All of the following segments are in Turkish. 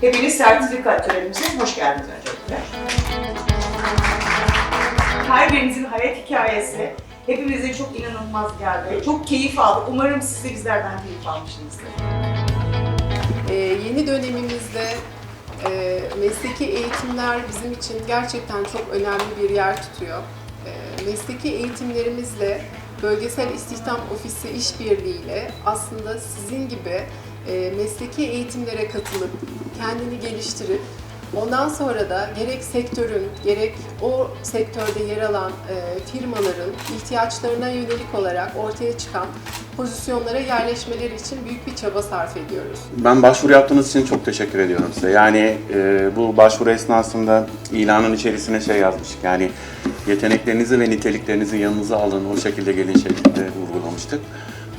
Hepiniz sertifika törenimize hoş geldiniz öncelikle. Her birinizin hayat hikayesi hepimize çok inanılmaz geldi. Çok keyif aldık. Umarım siz de bizlerden keyif almışsınızdır. Ee, yeni dönemimizde e, mesleki eğitimler bizim için gerçekten çok önemli bir yer tutuyor. E, mesleki eğitimlerimizle Bölgesel İstihdam Ofisi işbirliğiyle aslında sizin gibi e, mesleki eğitimlere katılıp kendini geliştirip ondan sonra da gerek sektörün gerek o sektörde yer alan e, firmaların ihtiyaçlarına yönelik olarak ortaya çıkan pozisyonlara yerleşmeleri için büyük bir çaba sarf ediyoruz. Ben başvuru yaptığınız için çok teşekkür ediyorum size. Yani e, bu başvuru esnasında ilanın içerisine şey yazmıştık. Yani yeteneklerinizi ve niteliklerinizi yanınıza alın, o şekilde gelin şeklinde vurgulamıştık.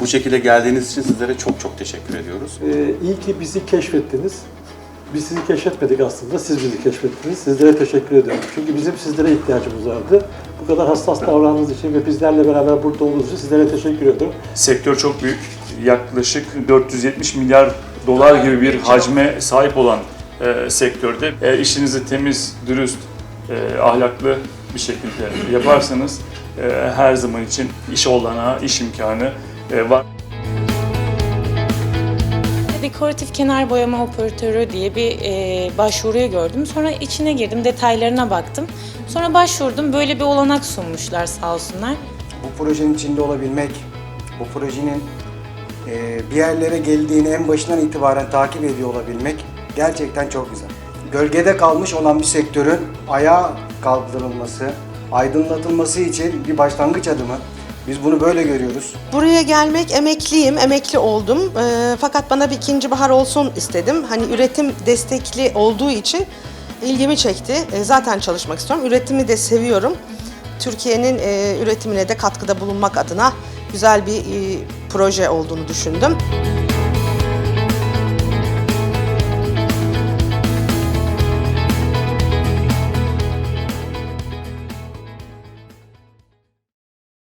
Bu şekilde geldiğiniz için sizlere çok çok teşekkür ediyoruz. Ee, iyi ki bizi keşfettiniz. Biz sizi keşfetmedik aslında, siz bizi keşfettiniz. Sizlere teşekkür ediyorum. Çünkü bizim sizlere ihtiyacımız vardı. Bu kadar hassas davrandığınız için ve bizlerle beraber burada olduğunuz için sizlere teşekkür ediyorum. Sektör çok büyük. Yaklaşık 470 milyar dolar gibi bir hacme sahip olan e, sektörde e, işinizi temiz, dürüst, e, ahlaklı bir şekilde yaparsanız e, her zaman için iş olanağı, iş imkanı e, var. Dekoratif kenar boyama operatörü diye bir e, başvuruyu gördüm. Sonra içine girdim, detaylarına baktım. Sonra başvurdum. Böyle bir olanak sunmuşlar sağ olsunlar. bu projenin içinde olabilmek, bu projenin e, bir yerlere geldiğini en başından itibaren takip ediyor olabilmek gerçekten çok güzel. Gölgede kalmış olan bir sektörün ayağa kaldırılması, aydınlatılması için bir başlangıç adımı. Biz bunu böyle görüyoruz. Buraya gelmek emekliyim, emekli oldum. Ee, fakat bana bir ikinci bahar olsun istedim. Hani üretim destekli olduğu için ilgimi çekti. Ee, zaten çalışmak istiyorum. Üretimi de seviyorum. Türkiye'nin e, üretimine de katkıda bulunmak adına güzel bir e, proje olduğunu düşündüm.